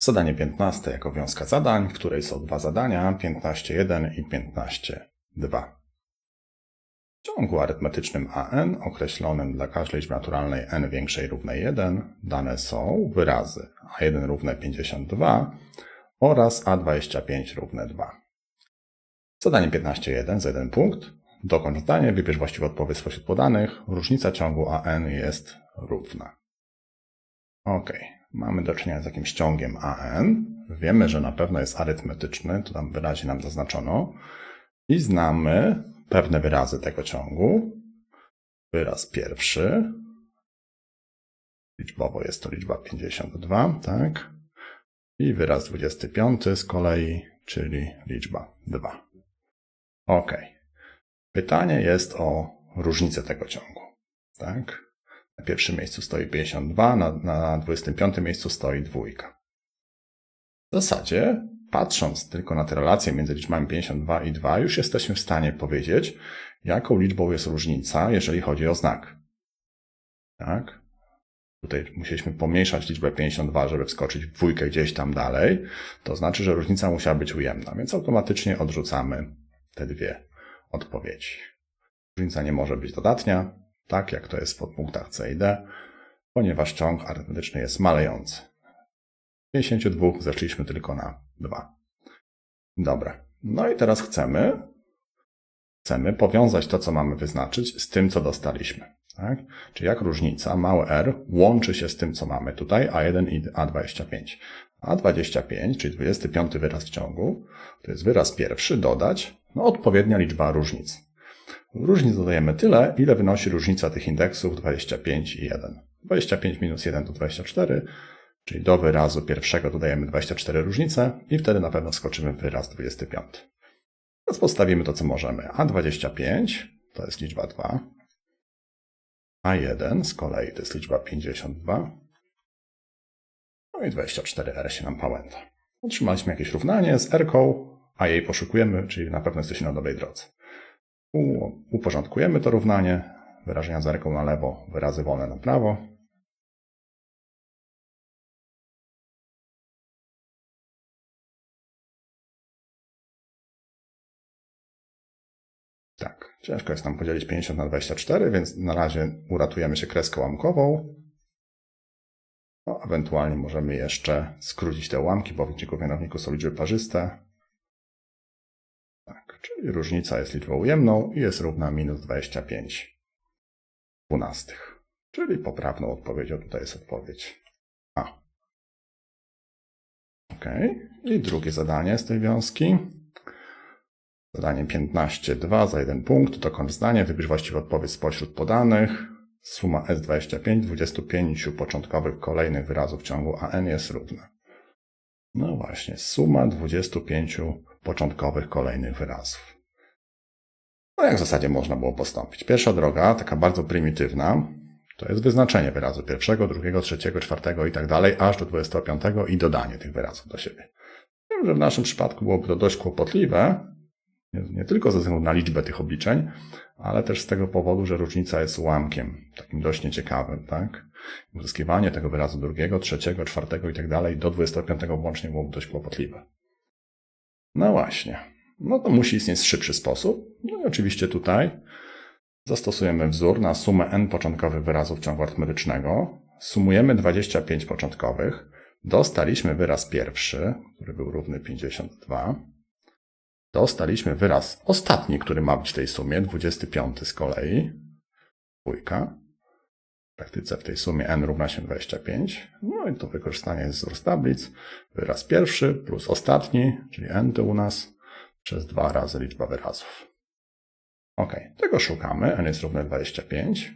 Zadanie 15 jako wiązka zadań, w której są dwa zadania 15.1 i 15.2. W ciągu arytmetycznym AN określonym dla każdej liczby naturalnej n większej równej 1 dane są wyrazy a1 równe 52 oraz a25 równe 2. Zadanie 15.1 za jeden punkt. Dokończ zdanie, wybierz właściwą odpowiedź spośród podanych. Różnica ciągu AN jest równa. Ok, mamy do czynienia z jakimś ciągiem AN. Wiemy, że na pewno jest arytmetyczny, to tam wyraźnie nam zaznaczono. I znamy pewne wyrazy tego ciągu. Wyraz pierwszy. Liczbowo jest to liczba 52, tak? I wyraz 25 z kolei, czyli liczba 2. Ok. Pytanie jest o różnicę tego ciągu, tak? Na pierwszym miejscu stoi 52, na, na 25 miejscu stoi dwójka. W zasadzie, patrząc tylko na te relacje między liczbami 52 i 2, już jesteśmy w stanie powiedzieć, jaką liczbą jest różnica, jeżeli chodzi o znak. Tak? Tutaj musieliśmy pomniejszać liczbę 52, żeby wskoczyć w dwójkę gdzieś tam dalej. To znaczy, że różnica musiała być ujemna, więc automatycznie odrzucamy te dwie odpowiedzi. Różnica nie może być dodatnia, tak jak to jest w podpunktach C i D, ponieważ ciąg arytmetyczny jest malejący. Z 52 zeszliśmy tylko na 2. Dobra. No i teraz chcemy, chcemy powiązać to, co mamy wyznaczyć, z tym, co dostaliśmy. Tak? Czyli jak różnica, małe r, łączy się z tym, co mamy tutaj, A1 i A25. A25, czyli 25 wyraz w ciągu, to jest wyraz pierwszy, dodać no, odpowiednia liczba różnic. Różnic dodajemy tyle, ile wynosi różnica tych indeksów 25 i 1. 25 minus 1 to 24, czyli do wyrazu pierwszego dodajemy 24 różnice i wtedy na pewno skoczymy w wyraz 25. Teraz postawimy to, co możemy. A25 to jest liczba 2, A1 z kolei to jest liczba 52, no i 24R się nam pałęta. Otrzymaliśmy jakieś równanie z R-ką, a jej poszukujemy, czyli na pewno jesteśmy na dobrej drodze. Uporządkujemy to równanie, wyrażenia za ręką na lewo, wyrazy wolne na prawo. Tak, ciężko jest nam podzielić 50 na 24, więc na razie uratujemy się kreską łamkową. No, ewentualnie możemy jeszcze skrócić te ułamki, bo w liczniku mianowniku są liczby parzyste. Czyli różnica jest liczbą ujemną i jest równa minus 25 dwunastych. Czyli poprawną odpowiedzią tutaj jest odpowiedź A. Ok. I drugie zadanie z tej wiązki. Zadanie 15.2 za jeden punkt. Dokąd zdanie. Wybierz właściwą odpowiedź spośród podanych. Suma S25 25 początkowych kolejnych wyrazów ciągu AN jest równa. No właśnie, suma 25 początkowych kolejnych wyrazów. No jak w zasadzie można było postąpić? Pierwsza droga, taka bardzo prymitywna, to jest wyznaczenie wyrazu pierwszego, drugiego, trzeciego, czwartego i tak dalej, aż do 25 i dodanie tych wyrazów do siebie. Wiem, że w naszym przypadku byłoby to dość kłopotliwe, nie, nie, tylko ze względu na liczbę tych obliczeń, ale też z tego powodu, że różnica jest ułamkiem, takim dość nieciekawym, tak? Uzyskiwanie tego wyrazu drugiego, trzeciego, czwartego i tak dalej do 25 włącznie byłoby dość kłopotliwe. No właśnie. No to musi istnieć szybszy sposób. No i oczywiście tutaj zastosujemy wzór na sumę n początkowych wyrazów ciągu arytmetycznego. Sumujemy 25 początkowych. Dostaliśmy wyraz pierwszy, który był równy 52. Dostaliśmy wyraz ostatni, który ma być w tej sumie, 25 z kolei, dwójka. Praktyce w tej sumie n równa się 25. No i to wykorzystanie jest wzór tablic. Wyraz pierwszy plus ostatni, czyli n to u nas, przez dwa razy liczba wyrazów. Ok, tego szukamy. n jest równe 25.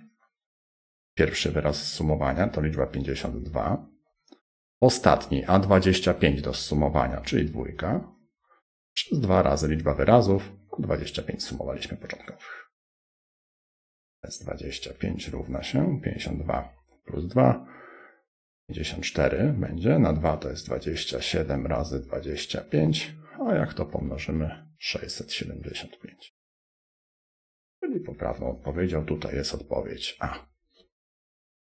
Pierwszy wyraz sumowania to liczba 52. Ostatni a25 do sumowania, czyli dwójka przez dwa razy liczba wyrazów. 25 sumowaliśmy początkowych. S25 równa się 52 plus 2. 54 będzie. Na 2 to jest 27 razy 25. A jak to pomnożymy? 675. Czyli poprawną odpowiedzią tutaj jest odpowiedź A.